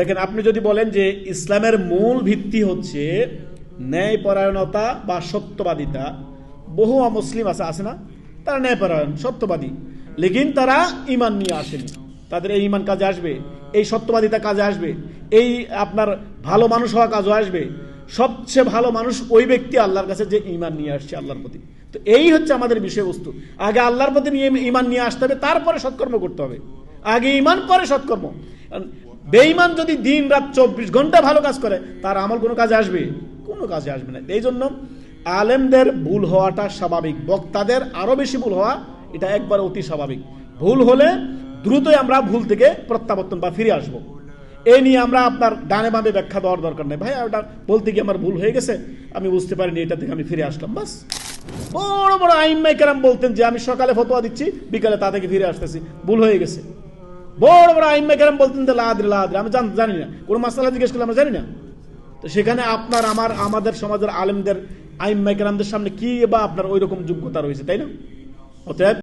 দেখেন, আপনি যদি বলেন যে ইসলামের মূল ভিত্তি হচ্ছে ন্যায়পরায়ণতা বা সত্যবাদিতা, বহু অমুসলিম আছে আছে না? তারা ন্যায়পরায়ণ, সত্যবাদী। লেকিন তারা ইমান নিয়ে আসেনি। তাদের এই ইমান কাজে আসবে, এই সত্যবাদিতা কাজে আসবে, এই আপনার ভালো মানুষ হওয়া কাজও আসবে। সবচেয়ে ভালো মানুষ ওই ব্যক্তি আল্লাহর কাছে যে ইমান নিয়ে আসছে আল্লাহর প্রতি। তো এই হচ্ছে আমাদের বিষয়বস্তু। আগে আল্লাহর প্রতি নিয়ে ইমান নিয়ে আসতে হবে, তারপরে সৎকর্ম করতে হবে। আগে ইমান পরে সৎকর্ম। বেঈমান যদি দিন রাত চব্বিশ ঘণ্টা ভালো কাজ করে, তার আমল কোনো কাজে আসবে? কোনো কাজে আসবে না। এই জন্য আলেমদের ভুল হওয়াটা স্বাভাবিক। বক্তাদের আরও বেশি ভুল হওয়া, এটা একবার অতি স্বাভাবিক। ভুল হলে দ্রুতই আমরা ভুল থেকে প্রত্যাবর্তন বা ফিরে আসব। এই নিয়ে আমরা আপনার ডানে বাঁধে ব্যাখ্যা দেওয়ার দরকার নেই। ভাই, ওটা বলতে গিয়ে আমার ভুল হয়ে গেছে? আমি বুঝতে পারিনি, এটা থেকে আমি ফিরে আসলাম, বাস। বড় বড় আইনমাই কেরাম বলতেন যে, আমি সকালে ফতোয়া দিচ্ছি, বিকালে তা থেকে ফিরে আসতেছি। ভুল হয়ে গেছে। বড় বড় আইনমাই কেরাম বলতেন যে লাদ্রি লাদ্রি। আমি জান- জানি না। কোনো মাসালা জিজ্ঞেস করলে আমরা জানি না। তো সেখানে আপনার, আমার, আমাদের সমাজের আলেমদের আইম কেরামদের সামনে কি বা আপনার ওই রকম যোগ্যতা রয়েছে, তাই না? অতএব